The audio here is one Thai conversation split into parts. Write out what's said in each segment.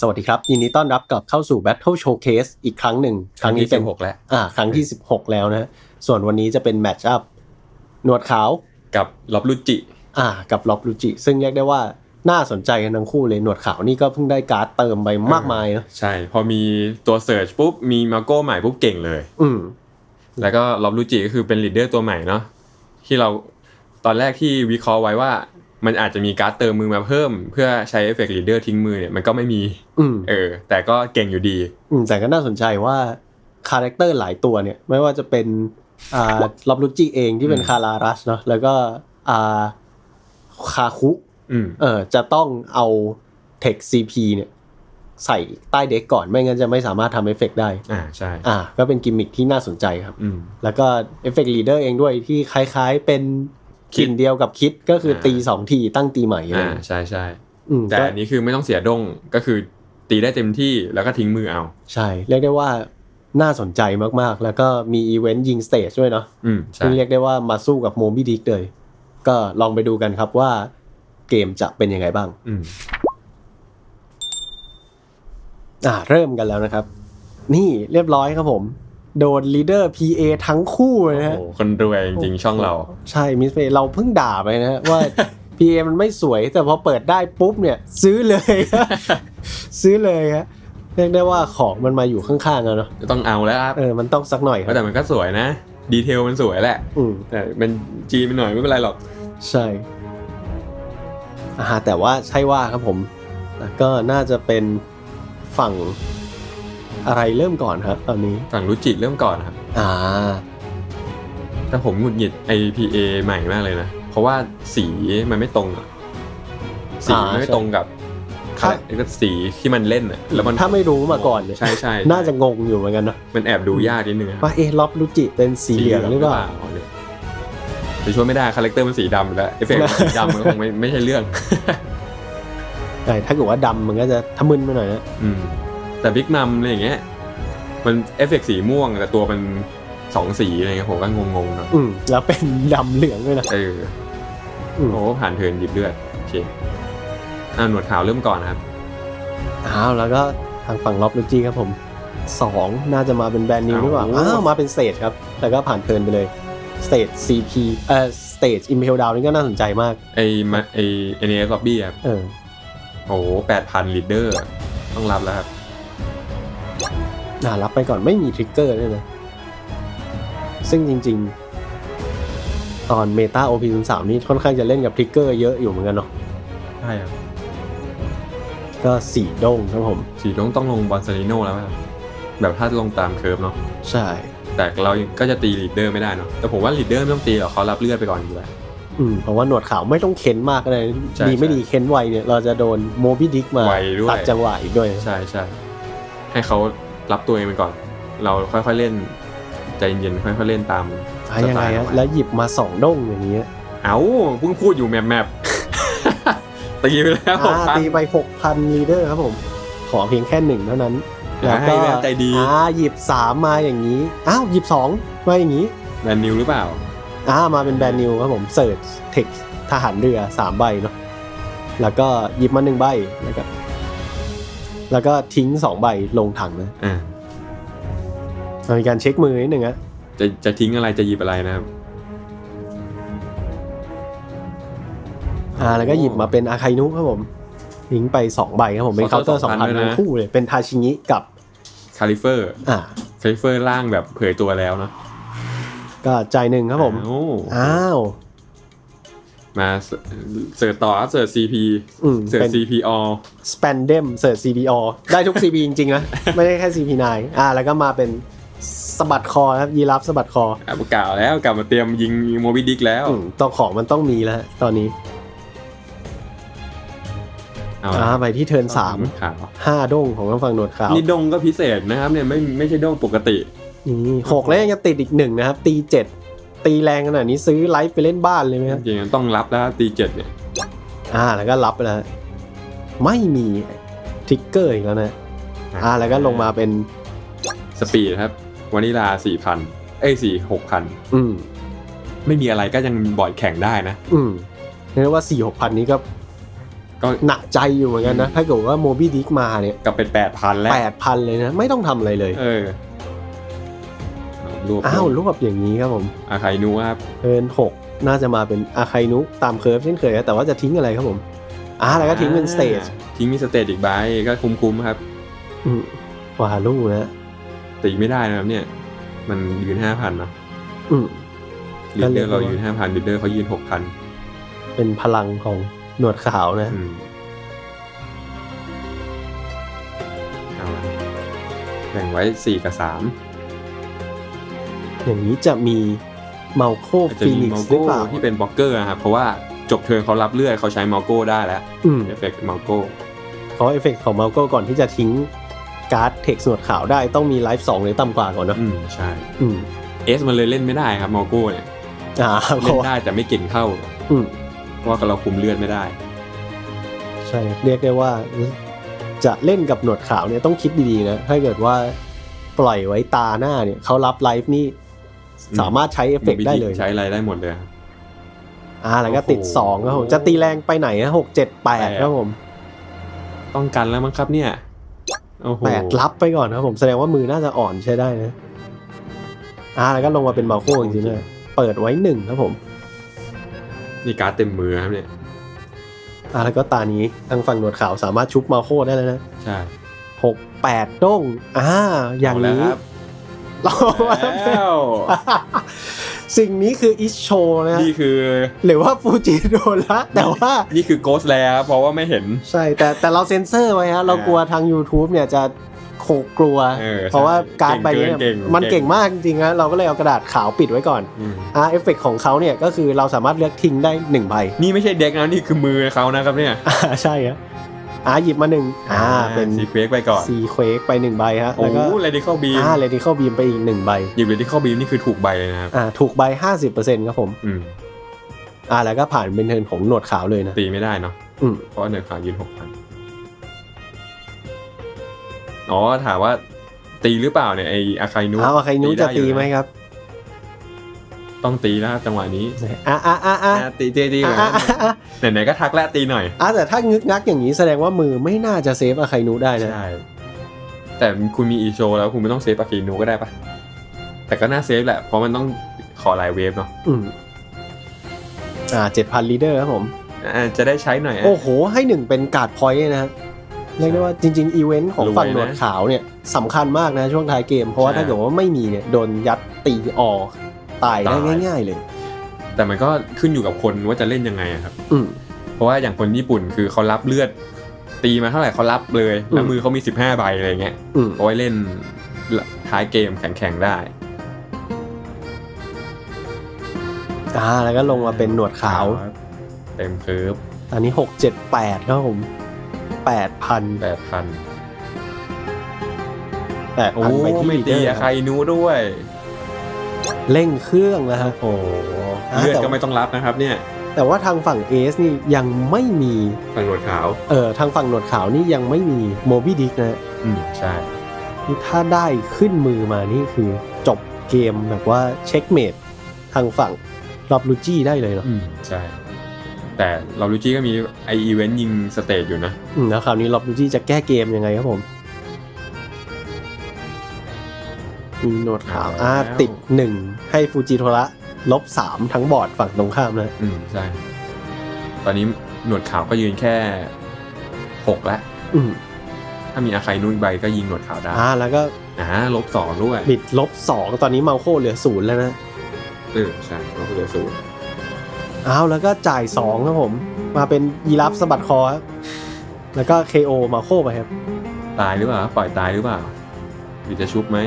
สวัสดีครับ ยินดีต้อนรับกลับเข้าสู่ Battle Showcase อีกครั้งหนึ่ง ครั้งที่เป็นสิบหกแล้ว อ่า ครั้งที่ 16 แล้วนะ ส่วนวันนี้จะเป็นแมตช์อัพหนวดขาวกับล็อบลุจิ อ่า กับล็อบลูจิ ซึ่งเรียกได้ว่าน่าสนใจกันทั้งคู่เลยหนวดขาวนี่ก็เพิ่งได้การ์ดเติมไปมากมายเนอะใช่ พอมีตัวเสิร์ชปุ๊บ มีมาโก้ใหม่ปุ๊บเก่งเลย อืมแล้วก็ล็อบลุจิก็คือเป็นลีดเดอร์ตัวใหม่เนาะที่เราตอนแรกที่วิเคราะห์ไว้ว่า มันอาจจะมีการ์ดเติมมือมาเพิ่ม เพื่อใช้เอฟเฟกต์ลีดเดอร์ทิ้งมือเนี่ยมันก็ไม่มีอืมเออ แต่ก็เก่งอยู่ดี อืมแต่ก็น่าสนใจว่าคาแรคเตอร์หลายตัวเนี่ยไม่ว่าจะเป็นอ่าล็อบลูจิเองที่เป็นอืมคารารัสเนาะแล้วก็อ่าคาคุอืมเออจะต้องเอาเทค CP เนี่ยใส่ใต้เด็กก่อนไม่งั้นจะไม่สามารถทำเอฟเฟกต์ได้ อ่าใช่ อ่า ก็เป็นกิมมิคที่น่าสนใจครับอืมแล้วก็เอฟเฟกต์ลีดเดอร์เองด้วยที่คล้ายๆเป็น คิกดลิ่นเดียวกับคิดก็คืออาตีสองทีตั้งตีใหม่อะไรอ่าใช่ใช่อืมแต่ก็อันนี้คือไม่ต้องเสียดงก็คือตีได้เต็มที่แล้วก็ทิ้งมือเอา ใช่เรียกได้ว่าน่าสนใจมากๆ แล้วก็มีอีเวนต์ยิงสเตจด้วยเนาะอืมใช่ซึ่งเรียกได้ว่ามาสู้กับโมบิดิกเลย ก็ลองไปดูกันครับว่าเกมจะเป็นยังไงบ้างอืมอ่าเริ่มกันแล้วนะครับ นี่เรียบร้อยครับผม โดนลีดเดอร์ PA ทั้งคู่เลยนะฮะโอ้โหคนรวยจริงๆช่องเรา ใช่มิสเฟเราเพิ่งด่าไปนะฮะว่า PA มันไม่สวยแต่พอเปิดได้ปุ๊บเนี่ยซื้อเลย ซื้อเลยฮะเรียกได้ว่าของมันมาอยู่ข้างๆแล้วเนาะจะต้องเอาแล้วครับเออมันต้องสักหน่อยครับแต่มันก็สวยนะ ดีเทลมันสวยแหละอืมแต่มันจีไปหน่อยไม่เป็นไรหรอก ใช่อ่าแต่ว่าใช่ว่าครับผมแต่ก็น่าจะเป็นฝั่ง อะไรเริ่มก่อนครับ ตอนนี้ฝั่งรุจิเริ่มก่อนครับ อ่า แต่ผมหงุดหงิด IPA ใหม่มากเลยนะ เพราะว่าสีมันไม่ตรงอะสีมันไม่อ่าใช่ตรงกับถ้าก็สีที่มันเล่นอะแล้วมันถ้าไม่รู้มาก่อนเนี่ยใช่ใช่น่าจะงงอยู่เหมือนกันเนาะมันแอบดูยากนิดนึงอะว่าเอ๊ะล็อบลูจิเป็นสีเหลืองหรือเปล่าเนี่ยแต่ช่วยไม่ได้คาแรคเตอร์มันสีดำอยู่แล้วเอฟเฟกต์มันสีดำมันก็คงไม่ไม่ใช่เรื่องใช่ถ้าเกิดว่าดำมันก็จะทะมึนไปหน่อยนะอืม แต่บิ๊กมัมอะไรอย่างเงี้ยมันเอฟเฟกต์สีม่วง แต่ตัวมันสองสีอะไรเงี้ยผมก็งงๆหน่อยอืมแล้วเป็นดำเหลืองด้วยนะ เอออืมโอ้ผ่านเทิร์นหยิบเลือดโอเคอ่าหนวดขาวเริ่มก่อนนะครับอ้าวแล้วก็ทางฝั่งล็อบลูจิครับผมสองน่าจะมาเป็นแบรนด์นิวหรือเปล่าเอาอ้าวมาเป็นสเตจครับ แล้วก็ผ่านเทิร์นไปเลยสเตจ CP เอ่อสเตจอิมเพลดาวนี่ก็น่าสนใจมาก ไอมาไอเอเนสล็อบบี้ครับเออโอ้แปดพันลิตรเดอร์ต้องรับแล้วครับ น่ารับไปก่อนไม่มีทริกเกอร์ด้วยนะ ซึ่งจริง ๆ ตอนเมตา OP03 นี่ค่อนข้างจะเล่นกับทริกเกอร์เยอะอยู่เหมือนกันเนาะใช่ครับก็สี่โด้งครับผมสีต้องต้องลงบอลซาริโนแล้วครับแบบถ้าลงตามเคิร์ฟเนาะใช่ แต่เราก็จะตีลีดเดอร์ไม่ได้เนาะแต่ผมว่าลีดเดอร์ไม่ต้องตีหรอกเขารับเลือดไปก่อนอยู่แล้ว อืมเพราะว่าหนวดขาวไม่ต้องเค้นมากก็ได้ใช่ดีไม่ใช่ดีเค้นไวเนี่ย เราจะโดนโมบิดิกมาไวด้วย ตัดจังหวะอีกด้วย ใช่ใช่ให้เขา รับตัวเองไปก่อน เราค่อยๆเล่น ใจเย็นๆค่อยๆเล่นตามอะยังไงสตล์ฮะของมันแล้วหยิบมาสองโด้งอย่างนี้ย เอ้าเพิ่งพูดอยู่แมปแมปตีไปแล้วหกอ่าพันตีไปหกพันลีเดอร์ครับผม ขอเพียงแค่หนึ่งเท่านั้นแล้วก็ให้แล้วใจดีอ่าหยิบสามมาอย่างนี้ อ้าวหยิบสองมาอย่างนี้แบรนด์นิวหรือเปล่าอ่ามาเป็นแบรนด์นิวครับผมเสิร์ชเทคทหารเรือสามใบเนาะแล้วก็หยิบมาหนึ่งใบแล้วก็ แล้วก็ทิ้งสองใบลงถังนะอ่ามีการเช็คมือนิดหนึ่งอะจะจะทิ้งอะไรจะหยิบอะไรนะครับอ่าแล้วก็หยิบมาเป็นอาคานุครับผมทิ้งไปสองใบครับผมเป็นเคาน์เตอร์สองพันทั้งคู่เลยเป็นทาชิงิกับคาลิเฟอร์ อ่าคาลิเฟอร์ร่างแบบเผยตัวแล้วเนาะก็ใจายหนึ่งครับผมอ้าวอ้าว มาเสเสิร์ชต่อครับเสิร์ช CP อืมเสิร์ชเป็น CPO สเปนเดมเสิร์ช CPO ได้ทุก CP จริงๆนะ ไม่ได้แค่ CP9 อ่า แล้วก็มาเป็นสะบัดคอครับยีราฟสะบัดคออะประกาศแล้วกลับมาเตรียมยิงโมบิดิกแล้วอืมตัวของมันต้องมีแล้วฮะตอนนี้เอาอ่าละไปที่เทิร์นสามขาวห้าด้งของทางฝั่งหนวดขาวนี่ดงก็พิเศษนะครับเนี่ยไม่ไม่ใช่ดงปกตินี่หกแล้วยังจะติดอีกหนึ่งนะครับ ตีเจ็ด ตีแรงขนาดนี้ซื้อไลฟ์ไปเล่นบ้านเลยไหมครับจริงๆต้องรับแล้วตีเจ็ดเนี่ยอ่าแล้วก็รับไปแล้วฮะไม่มีทริกเกอร์อีกแล้วนะอ่าแล้วก็ลงมาเป็นสปีดครับวานิลาสี่พันเอ้ยสี่หกพันอืมไม่มีอะไรก็ยังบอร์ดแข่งได้นะ อืมเรียกว่าสี่หกพันนี้ก็ก็หนักใจอยู่เหมือนกันนะ ถ้าเกิดว่าโมบี้ดิกมาเนี่ยกลับเป็นแปดพันแล้วแปดพันเลยนะ ไม่ต้องทำอะไรเลย เออ รวบอ้าวรวบอย่างนี้ครับผมอาคายนูครับเทิร์นหกน่าจะมาเป็นอาไคนุตามเคิร์ฟเช่นเคยนะแต่ว่าจะทิ้งอะไรครับผมอ่าแล้วก็ทิ้งเป็นสเตจทิ้งมีสเตจอีกใบก็คุ้มๆครับอืมวาลูนะตีไม่ได้นะครับเนี่ย มันยืนห้าพันเนาะอืมลีก็ดเรีเดยอกร์ว่าเรายืนห้าพันลีดเดอร์เขายืนหกพันเป็นพลังของหนวดขาวนะเอาละแบ่งไว้สี่กับสาม อย่างนี้จะมีเมาโคอาจจะฟีมีนิกมัลซ์หรือโก้เปล่า ที่เป็นบล็อกเกอร์นะครับเพราะว่าจบเทิร์นเขารับเลือดเขาใช้มัลโก้ได้แล้วอืม เอฟเฟกต์มัลโก้เพราะเอฟเฟกต์ของเมาโก้ก่อนที่จะทิ้งการ์ดเทคหนวดขาวได้ต้องมีไลฟ์สองหรือต่ำกว่าก่อนเนาะอืมใช่อืมเอสมันเลยเล่นไม่ได้ครับมัลโก้เนี่ยอ่าเพเล่ราะนว่าได้แต่ไม่เก่งเท่าอืม เพราะว่าเราคุมเลือดไม่ได้ ใช่เรียกได้ว่าจะเล่นกับหนวดขาวเนี่ยต้องคิดดีๆนะ ถ้าเกิดว่าปล่อยไว้ตาหน้าเนี่ยเขารับไลฟ์นี่อืม สามารถใช้เอฟเฟกต์ได้เลย ใช้อะไรได้หมดเลยครับอ่า แล้วก็ติดโอ้โหสองครับผม จะตีแรงไปไหนนะหกเจ็ดแปดครับผม ต้องกันแล้วมั้งครับเนี่ยโอ้โหแปดรับไปก่อนครับผม แสดงว่ามือน่าจะอ่อนใช้ได้นะ อ่า แล้วก็ลงมาเป็นมาโคจริงๆเลยเปิดไว้หนึ่งครับผม นี่การ์ดเต็มมือครับเนี่ย อ่า แล้วก็ตานี้ทางฝั่งหนวดขาวสามารถชุบมาโคได้แล้วนะ ใช่หกแปดด้งอ่า อย่างนี้ เแล้วเราครับแล้ว สิ่งนี้คืออิชโชนะนี่คือ หรือว่าฟูจิโดนละแต่ว่านี่คือโกสแล้วเพราะว่าไม่เห็น ใช่ แต่แต่เราเซ็นเซอร์ไว้ฮะ เรากลัวทาง YouTube เนี่ยจะโขกกลัวเออใช่เพราะว่าการ์ดใบนี้เนี่ยเก่งเกินเก่งมันเก่งมากจริงๆนะเราก็เลยเอากระดาษขาวปิดไว้ก่อนอืมอ่าเอฟเฟกของเขาเนี่ยก็คือเราสามารถเลือกทิ้งได้หนึ่งใบนี่ไม่ใช่เด็กนะนี่คือมือเขานะครับเนี่ยอ่าใช่ฮะ อ่าหยิบมาหนึ่งอ่าเป็นซีเควกไปก่อนซีเควกไปหนึ่งใบฮะโอ้แล้วก็เลดี้เข้าบีมอ่าเลดี้เข้าบีมไปอีกหนึ่งใบหยิบเลดี้เข้าบีมนี่คือถูกใบเลยนะครับอ่าถูกใบห้าสิบเปอร์เซ็นต์ครับผมอืมอ่าแล้วก็ผ่านเป็นเทิร์นของหนวดขาวเลยนะตีไม่ได้เนาะอืมเพราะว่าเนิร์ขายืนหกพันอ๋อถามว่าตีหรือเปล่าเนี่ยไออาคายนุเอาใครนู้จะตีไหมครับ ต้องตีแล้วครับจังหวะนี้อ่าอ่าอ่าอ่าอะตีตีตีก่อนอ่าอ่าอ่าไหนๆก็ทักแล้วตีหน่อยอ่าแต่ถ้างึกงักอย่างนี้แสดงว่ามือไม่น่าจะเซฟอาใครนู้ได้นะใช่แต่คุณมีอีโชแล้วคุณไม่ต้องเซฟอาคีนูก็ได้ปะแต่ก็น่าเซฟแหละเพราะมันต้องขอหลายเวฟเนาะอืมอ่าเจ็ดพันลีเดอร์ครับผมอะจะได้ใช้หน่อยอะโอ้โห ให้หนึ่งเป็นการ์ดพอยต์นะฮะเรียกได้ว่าจริง ๆ อีเวนต์ของรวยฝั่งหนวดนะขาวเนี่ยสำคัญมากนะช่วงท้ายเกม เพราะว่าใช่ถ้าเกิดว่าไม่มีเนี่ยโดนยัดตีออก ตายได้ตายง่าย ๆ เลย แต่มันก็ขึ้นอยู่กับคนว่าจะเล่นยังไงอะครับ อืมเพราะว่าอย่างคนญี่ปุ่นคือเขารับเลือด ตีมาเท่าไหร่เขารับเลยแล้วอืมมือเขามี15ใบอะไรเงี้ยอืมเอาไว้เล่นท้ายเกมแข่งๆได้อ่าแล้วก็ลงมาเป็นหนวดขาว เต็มเคิร์ฟอันนี้หกเจ็ดแปดครับผมแปดพันแปดพันแปดโอ้พันไปที่ไม่ลีเดตีอร์อาคาอินูด้วย เร่งเครื่องแล้วครับโอ้อ่าเลือดแต่ก็ไม่ต้องรับนะครับเนี่ย แต่ว่าทางฝั่งเอสนี่ยังไม่มีฝั่งหนวดขาวเออทางฝั่งหนวดขาวนี่ยังไม่มีโมบิดิกนะอืมใช่นี่ถ้าได้ขึ้นมือมานี่คือจบเกมแบบว่าเช็คเมดทางฝั่งรอบลูจี้ได้เลยเนาะอืมใช่แต่เราลูจี้ก็มีไออีเวนต์ยิงสเตจอยู่นะอืมแล้วคราวนี้รอบลูจี้จะแก้เกมยังไงครับผม มีโนดขาวอ่าแล้ว ติดหนึ่งให้ฟูจิโทระลบสามทั้งบอร์ดฝั่งตรงข้ามนะ อืมใช่ ตอนนี้หนวดขาวก็ยืนแค่หกแล้ว อืมถ้ามีอาคายนุ้ยใบก็ยิงหนวดขาวได้อ่าแล้วก็อ่าลบสองด้วยบิดลบสองตอนนี้เมาโคเหลือศูนย์แล้วนะเออใช่ก็เหลือศูนย์อ้าวแล้วก็จ่ายสองครับผม มาเป็นยีรับสะบัดคอครับแล้วก็ KO มาโคไปครับ ตายหรือเปล่า ปล่อยตายหรือเปล่าหรือจะชุบไหม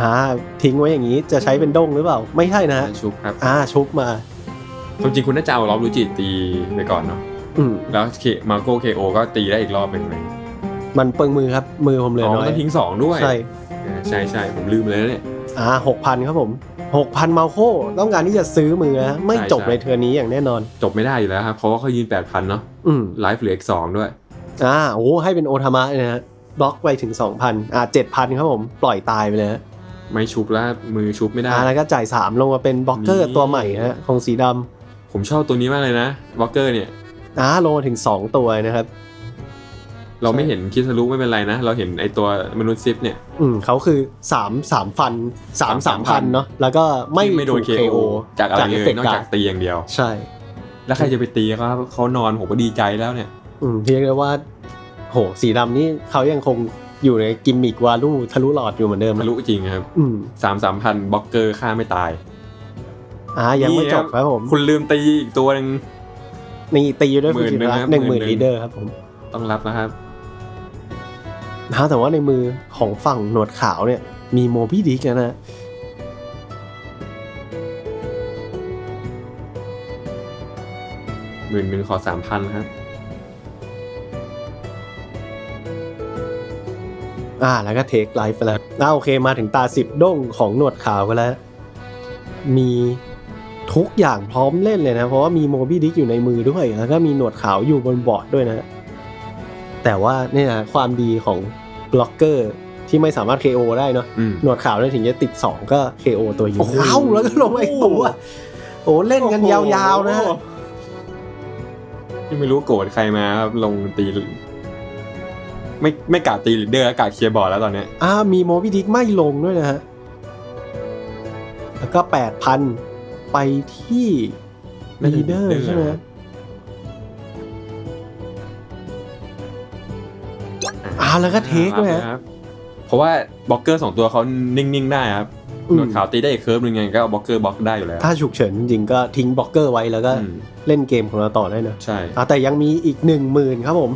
อ่าทิ้งไว้อย่างนี้จะใช้เป็นด้งหรือเปล่า ไม่ใช่นะฮะไม่ชุบครับอ่าชุบมาความจริงคุณน่าจะเอาล็อบลูจิตีไปก่อนเนาะอืมแล้วเคมาโก้เคโอก็ตีได้อีกรอบหนึ่งเลยมันเปิงมือครับ มือผมเหลืออ๋อน้มันอยต้องทิ้งสองด้วย ใช่อ่าใช่ใช่ผมลืมไปเลยนะเนี่ยอ่าหกพันครับผมหกพันเมาโคต้องการที่จะซื้อมือนะไม่ใช่จบใช่ในเทอร์นนี้อย่างแน่นอน จบไม่ได้อยู่แล้วครับเพราะว่าเขายืนแปดพันเนาะอืมไลฟ์เหลืออีกสองด้วยอ่าโอ้ให้เป็นโอทามะเลยนะฮะ บล็อกไปถึง 2,000 อ่า 7,000 ครับผม ปล่อยตายไปเลยฮะไม่ชุบแล้วมือชุบไม่ได้ อ่าแล้วก็จ่าย 3 ลงมาเป็นบล็อกเกอร์นี่ ตัวใหม่ฮะของสีดำผมชอบตัวนี้มากเลยนะวอลเกอร์เนี่ยอ่าลงมาถึง 2 ตัวนะครับ เราไม่เห็นคิสรุไม่เป็นไรนะ เราเห็นไอตัวมนุษย์ซิปเนี่ย อืมเขาคือ 3 3ฟัน3 3พันเนาะแล้วก็ไม่ที่ไม่โดน ถู KO จากอะไรเอเลฟเฟยกนต์อกดาจากตีอย่างเดียว ใช่ แล้วใครจะไปตีเขาเขานอนผมก็ดีใจแล้วเนี่ย อืมเรียกได้ว่า โหสีดำนี่เขายังคงอยู่ในกิมมิกวาลูทะลุหลอดอยู่เหมือนเดิมทะนะลุจริงครับอืมสามสามพันบล็อกเกอร์ฆ่าไม่ตายอ่ายังไม่จบครับผม คุณลืมตีอีกตัวหนึงนี่ตีด้วยหมื่ฟูนจิหนึ่งระครับหนึ่งหมื่นหมื่นหนึ่ลีงเดอร์ครับผม ต้องรับนะครับนะแต่ว่าในมือของฝั่งหนวดขาวเนี่ย มีโมบี้ดิกนะหมื่นหนึ่งขอสามพันครับ อ่า แล้วก็เทคไลฟ์ไปแล้วอ่าโอเคมาถึงตาสิบด้งของหนวดขาวกันแล้ว มีทุกอย่างพร้อมเล่นเลยนะ เพราะว่ามีโมบี้ดิกอยู่ในมือด้วยแล้วก็มีหนวดขาวอยู่บนบอร์ดด้วยนะ แต่ว่าเนี่ยนะความดีของบล็อกเกอร์ที่ไม่สามารถ KO ได้เนาะอืมหนวดขาวเนี่ยถึงจะติด 2 ก็ KO ตัวยิงโอ้โหว้าวแล้วก็ลงมาอีกตัวโอ้เล่นกันยาวๆนะที่ไม่รู้โกรธใครมาครับลงตี ไม่ไม่กาดตีลีดเดอร์กาดเคลียร์บอร์ดแล้วตอนเนี้ยอ่ามีโมบิดิกไม่ลงด้วยนะฮะ แล้วก็8,000ไปที่ลีเดอร์ใช่ไหมอ่าแล้วก็เทคด้วยฮะรับเพราะว่าบล็อกเกอร์สองตัวเขานิ่งๆได้ครับอืมหนวดขาวตีได้อีกเคิร์ฟหนึ่งไงก็เอาบล็อกเกอร์บล็อกได้อยู่แล้ว ถ้าฉุกเฉินจริงๆก็ทิ้งบล็อกเกอร์ไว้แล้วก็อืมเล่นเกมของเราต่อได้นะใช่อ่าแต่ยังมีอีก1 0,000ครับผม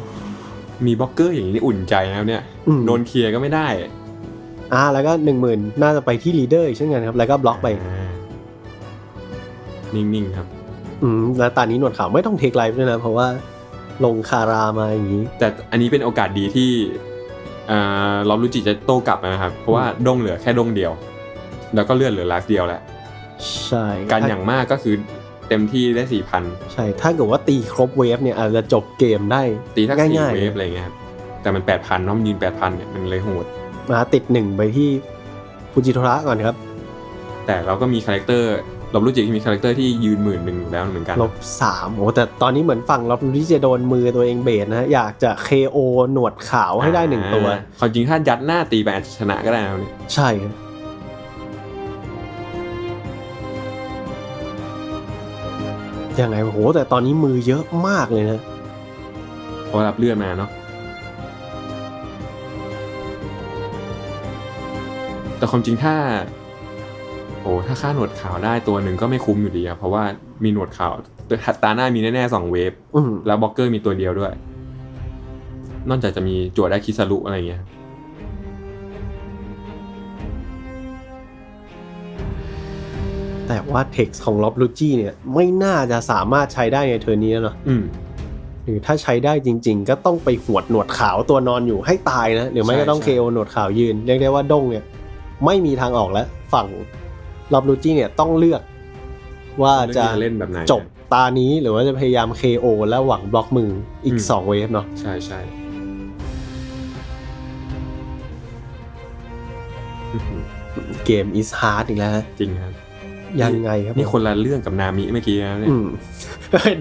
มีบล็อกเกอร์อย่างนี้อุ่นใจนะครับเนี่ยอืม โดนเคลียร์ก็ไม่ได้อ่าแล้วก็10,000น่าจะไปที่ลีเดอร์เช่นกันครับแล้วก็บล็อกไปานิ่งๆครับ อืมแล้วตอนนี้หนวดขาวไม่ต้องเทคไลฟ์ด้วยนะเพราะว่าลงคารามาอย่างนี้ แต่อันนี้เป็นโอกาสดีที่อ่าลอบลูจิจะโต้กลับนะครับ เพราะว่าด้งเหลือแค่ด้งเดียว แล้วก็เลือดเหลือลาสเดียวแล้วใช่การอย่างมากก็คือ เต็มที่ได้สี่พันใช่ ถ้าเกิดว่าตีครบเวฟเนี่ยอาจจะจบเกมได้ตีทักสี่ง่ายๆเวฟอะไรเงี้ยครับแต่มันแปดพันน้องยืนแปดพันเนี่ยมันเลยโหดมาติดหนึ่งไปที่ฟูจิโทระก่อนครับ แต่เราก็มีคาแรคเตอร์ลอบลูจิมีคาแรคเตอร์ที่ยืนหมื่นหนึ่งอยู่แล้วเหมือนกันลบสามโอ้แต่ตอนนี้เหมือนฝั่งเราที่จะโดนมือตัวเองเบสนะอยากจะ KO หนวดขาวให้ได้หนึ่งตัวอ่าความจริงถ้ายัดหน้าตีไปอาจจะชนะก็ได้นะเนี่ยใช่ ยังไงโอ้โหแต่ตอนนี้มือเยอะมากเลยนะเพราะรับเลือดมาเนาะแต่ความจริงถ้าโอ้ถ้าค่าหนวดขาวได้ตัวหนึ่งก็ไม่คุ้มอยู่ดีอะเพราะว่ามีหนวดขาวตาหน้ามีแน่ๆสองเวฟอืมแล้วบล็อกเกอร์มีตัวเดียวด้วย นอกจากจะมีจวดได้คิสรุอะไรอย่างเงี้ย แต่ว่าเท็กซ์ของล็อบลูจี้เนี่ยไม่น่าจะสามารถใช้ได้ในเทอร์นนี้แล้วเนาะอืมหรือถ้าใช้ได้จริง ๆ ก็ต้องไปหวดหนวดขาวตัวนอนอยู่ให้ตายนะ หรือไม่ใช่ก็ต้องใช่เคโอหนวดขาวยืน เรียกได้ว่าด้งเนี่ย ไม่มีทางออกแล้ว ฝั่งล็อบลูจี้เนี่ยต้องเลือก ว่าจะเล่นแบบไหนจบตานี้หรือว่าจะพยายาม KO แล้วหวังบล็อกมืออีกอืม2เวฟเนาะใช่ใช่อื้อหือเกม is hard อีกแล้วฮะจริงครับ ยังไงครับนี่คนละเรื่องกับนามิเมื่อกี้นะเนี่ยอืม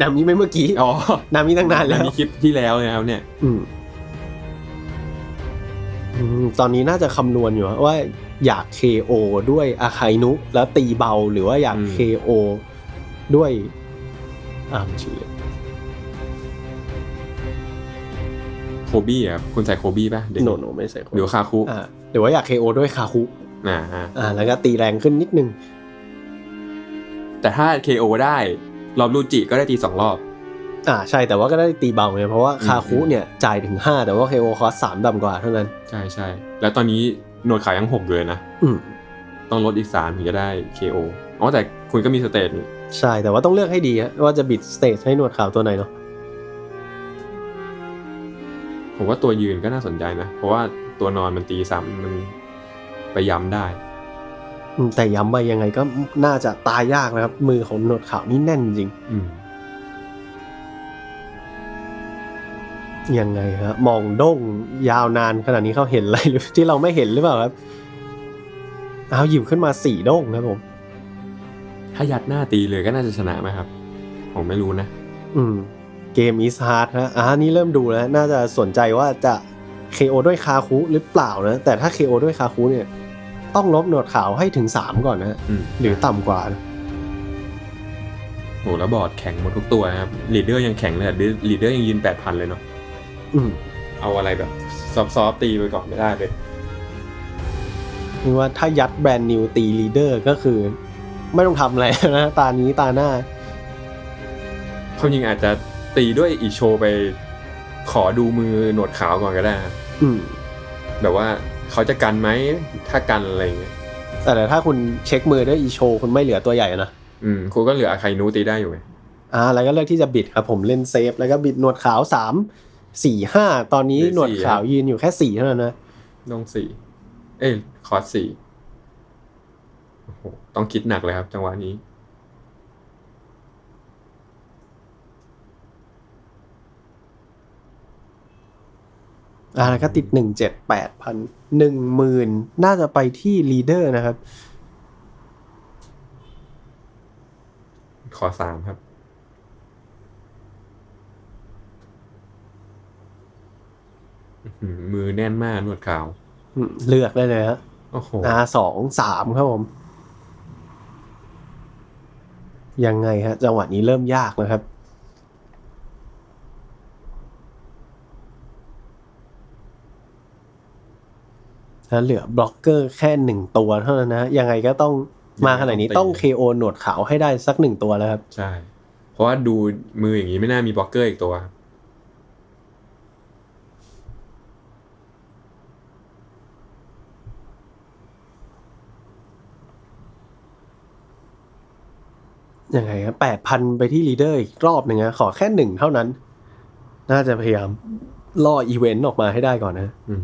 ดำนี้ไม่เมื่อกี้อ๋อนามิตั้งนานแล้วนามิคลิปที่แล้วเลยครับเนี่ยอืมอืมตอนนี้น่าจะคำนวณอยู่ว่าอยาก KO ด้วยอาคายนุแล้วตีเบาหรือว่าอยากอืม KO ด้วยอ่ามนชื่อโคบี้อะคุณใส่โคบี้ป่ะเด็กโนโนไม่ใส่คนหรือคาคุอ่าหรือว่าอยาก KO ด้วยคาคุอ่าอ่าอ่าแล้วก็ตีแรงขึ้นนิดนึง แต่ถ้า KO ได้รอบลูจิก็ได้ตีสองรอบ อ่าใช่แต่ว่าก็ได้ตีเบาไงเพราะว่าอืมคาคุเนี่ยจ่ายถึง 5 แต่ว่า KO คอสสามต่ำกว่าเท่านั้น ใช่ใช่แล้วตอนนี้หนวดขาวยังหกเลยนะอืมต้องลดอีกสามถึงจะได้ KO อ๋อแต่คุณก็มีสเตตนี่ใช่แต่ว่าต้องเลือกให้ดีฮะว่าจะบิดสเตจให้หนวดขาวตัวไหนเนาะผมว่าตัวยืนก็น่าสนใจนะ เพราะว่าตัวนอนมันตีซ้ำมันไปย้ำได้อืม แต่ย้ำไปยังไงก็น่าจะตายยากนะครับ มือของหนวดขาวนี่แน่นจริงอืมยังไงฮะมองด้งยาวนานขนาดนี้เขาเห็นอะไรหรือที่เราไม่เห็นหรือเปล่าครับเอาหยิบขึ้นมาสี่ด้งครับผม ถ้ายัดหน้าตีเลยก็น่าจะชนะไหมครับ ผมไม่รู้นะ อืม เกมอีสฮาร์ดนะอ่านี่เริ่มดูแล้ว น่าจะสนใจว่าจะ KO ด้วยคาคุหรือเปล่านะ แต่ถ้า KO ด้วยคาคุเนี่ย ต้องลบหนวดขาวให้ถึง3ก่อนนะอืม หรือต่ำกว่านะโหแล้วบอร์ดแข็งหมดทุกตัวนะครับลีดเดอร์ยังแข็งเลยลีดเดอร์ยังยืนแปดพันเลยเนาะอืมเอาอะไรแบบซอฟต์ๆตีไปก่อนไม่ได้เลยนี่ว่าถ้ายัดแบรนด์นิวตีลีเดอร์ก็คือ ไม่ต้องทำอะไรนะ ตานี้ตาหน้า เขายิงอาจจะตีด้วยอีโชว์ไปขอดูมือหนวดขาวก่อนก็ได้ครับอืม แบบว่า เขาจะกันไหมถ้ากันอะไรอย่างเงี้ยแต่ถ้าคุณเช็คมือด้วยอีโชคุณไม่เหลือตัวใหญ่นะอืมคุณก็เหลืออาไคนูตีได้อยู่ไงอ่าแล้วก็เลือกที่จะบิดครับผมเล่นเซฟ แล้วก็บิดหนวดขาวสามสี่ห้าตอนนี้หนวดขาวยืนอยู่แค่สี่เท่านั้นนะต้องสี่เอ้ยคอร์สสี่โอ้โหต้องคิดหนักเลยครับ จังหวะนี้ อ่าแล้วก็ติดหนึ่งเจ็ดแปดพันหนึ่งหมื่นน่าจะไปที่ลีดเดอร์นะครับ ขอสามครับอื้อหือมือแน่นมากหนวดขาวอืมเลือกได้เลยฮะโอ้โหอาสองสามครับผม ยังไงฮะ จังหวะนี้เริ่มยากแล้วครับ แล้วเหลือบล็อกเกอร์แค่หนึ่งตัวเท่านั้นนะ ยังไงก็ต้องมาขนาดนี้ต้อง KO หนวดขาวให้ได้สักหนึ่งตัวแล้วครับ ใช่ เพราะว่าดูมืออย่างนี้ไม่น่ามีบล็อกเกอร์อีกตัวครับยังไงครับแปดพันไปที่ลีดเดอร์อีกรอบหนึ่งนะขอแค่หนึ่งเท่านั้น น่าจะพยายามล่ออีเวนต์ออกมาให้ได้ก่อนนะ อืม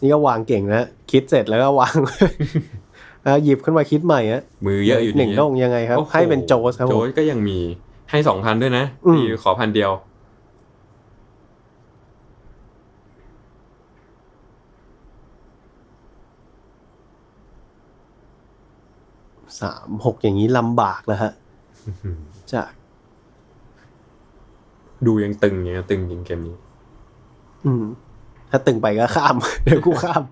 นี่ก็วางเก่งนะคิดเสร็จแล้วก็วางแล้วหยิบขึ้นมาคิดใหม่อะมือเยอะอยู่หนึ่งดีโด่งยังไงครับโอ้โให้เป็นโจสครับโจผมสก็ยังมีให้สองพันด้วยนะอืมตีขอพันเดียว สามหกอย่างนี้ลำบากแล้วฮะจากดูยังตึงอย่างเงี้ยตึงจริงเกมนี้ อืม ถ้าตึงไปก็ข้าม เดี๋ยวกูข้าม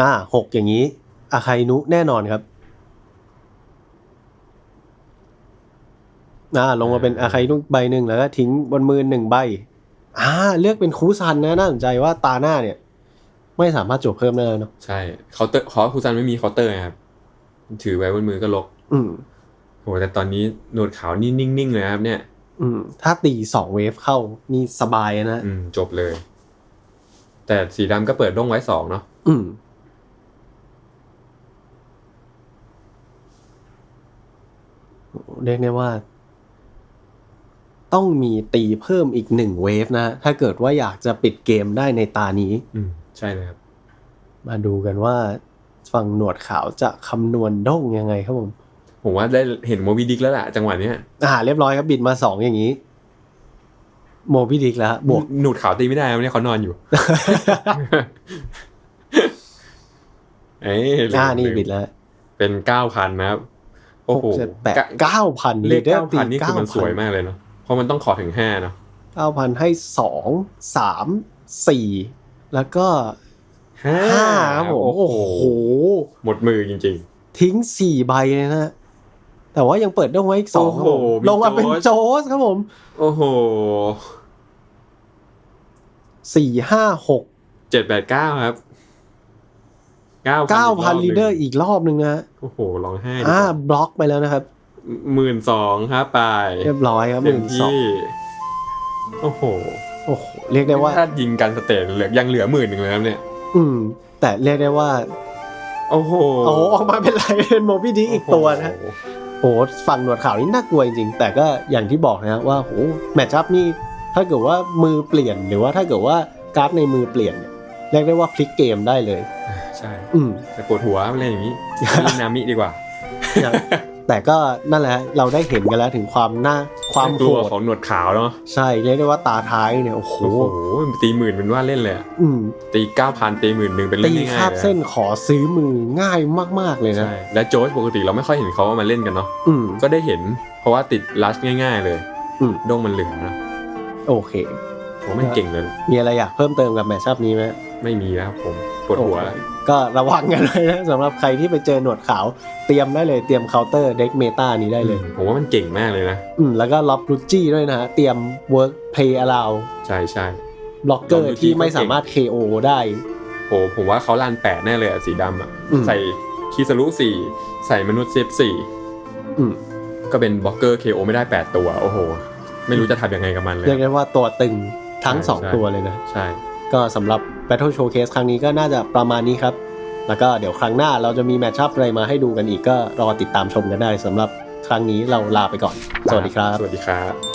อ่าหกอย่างนี้อาคายนุแน่นอนครับอ่าลงมาเป็นอาคายนุใบหนึ่งแล้วก็ทิ้งบนมือหนึ่งใบอ่าเลือกเป็นคูซันนะน่าสนใจว่าตาหน้าเนี่ย ไม่สามารถจบเพิ่มได้แล้วเนาะใช่เคาน์เตอร์คอร์คูซันไม่มีเคาน์เตอร์ไงครับถือไว้บนมือก็ลก อืมโหแต่ตอนนี้หนวดขาวนี่นิ่งๆเลยครับเนี่ย อืม ถ้าตีสองเวฟเข้านี่สบายนะอืม จบเลย แต่สีดำก็เปิดด้งไว้สองเนาะอืม เรียกได้ว่า ต้องมีตีเพิ่มอีกหนึ่งเวฟนะ ถ้าเกิดว่าอยากจะปิดเกมได้ในตานี้ อืม ใช่เลยครับ มาดูกันว่า ฝั่งหนวดขาวจะคำนวณด้งยังไงครับผม ผมว่าได้เห็นโมบิดิกแล้วล่ะจังหวะเนี้ยอ่าเรียบร้อยครับบิดมาสองอย่างนี้ โมบิดิกแล้วฮะบวกหนวดขาวตีไม่ได้ครับเนี่ยเขานอนอยู่ เอ้ยลืมอ่านี่ลืมบิดแล้ว เป็นเก้าพันนะครับโอ้โหเจ็ดแปดเก้าพันเลขเก้าพันนี่คือมันสวยมากเลยเนาะเพราะมันต้องขอถึงห้าเนาะเก้าพันให้สองสามสี่แล้วก็ห้าห้าครับผมโอ้โอ้โหโห หมดมือจริงทิ้งสี่ใบเลยนะ แต่ว่ายังเปิดได้ไว้อีกสองโอ้โหมีลงมาเป็นโจโจสสครับผมๆโอ้โหสี่ห้าหกเจ็ดแปดเก้าครับเก้าเก้าพันลีเดอร์อีกรอบหนึ่งนะโอ้โหร้องไห้อ่าบล็อกไปแล้วนะครับหมื่นสองครับไปเรียบร้อยครับหเต็มนึ่งสองที่โอ้โหโอ้โหเรียกได้ว่าถ้ายิงกันสเตจเหลือยังเหลือหมื่นหนึ่งเลยครับเนี่ย อืม แต่เรียกได้ว่า โอ้โหโอ้โหออกมาเป็นไรเป็นโมบิดิกอีกตัวนะ โอ้โหโอ้โหฝั่งหนวดขาวนี่น่ากลัวจริงๆ แต่ก็อย่างที่บอกนะว่าโหแมตช์อัพนี่ถ้าเกิดว่ามือเปลี่ยนหรือว่าถ้าเกิดว่าการ์ดในมือเปลี่ยนเนี่ยเรียกได้ว่าพลิกเกมได้เลย ใช่ อืมแต่ปวดหัวไม่เล่นอย่างนี้เล่นนามิดีกว่าอย่าง แต่ก็นั่นแหละเราได้เห็นกันแล้วถึงความน่าความกโหลัวดของหนวดขาวเนาะใช่เรียกได้ว่าตาท้ายเนี่ยโอ้โหโอ้โหตีหมื่นเป็นว่าเล่นเลยอะอืมตีเก้าพันตีหมื่นหนึ่งเป็นตีเรื่องง่ายๆคาบเลยเส้นขอซื้อมือง่ายมาก ๆ เลยนะใช่และโจชปกติเราไม่ค่อยเห็นเขาว่ามาเล่นกันเนาะอืมก็ได้เห็น เพราะว่าติดลัชง่าย ๆ เลยอืมด้งมันเหลืองนะโอเคผมมันเก่งเลยมีอะไรอยากเพิ่มเติมกับแมตช์อัพนี้ไหมไม่มีแล้วครับผม ปวดหัวแล้วก็ระวังกันเลยนะสำหรับใครที่ไปเจอหนวดขาวเตรียมได้เลยเตรียมเคาน์เตอร์เด็กเมตานี้ได้เลย ผมว่ามันเก่งมากเลยนะ อืมแล้วก็ล็อกลูจี้ด้วยนะฮะเตรียม work play allow ใช่ใช่บล็อกเกอร์ Luigi ที่ไม่ก็เก่งสามารถ KO ได้โหผมว่าเขาลานแปดแน่เลยอะสีดำอะอืมใส่คีสรุสี่ใส่มนุษย์เซฟสี่อืมก็เป็นบล็อกเกอร์ KO ไม่ได้ 8 ตัว โอ้โห ไม่รู้จะทำยังไงกับมันเลยเรียกได้ว่าตัวตึงทั้งใช่สองใช่ตัวเลยนะ ใช่ ก็สำหรับ Battle Showcase ครั้งนี้ก็น่าจะประมาณนี้ครับ แล้วก็เดี๋ยวครั้งหน้าเราจะมีแมตช์อัพอะไรมาให้ดูกันอีกก็รอติดตามชมกันได้สำหรับครั้งนี้เราลาไปก่อน สวัสดีครับ สวัสดีครับ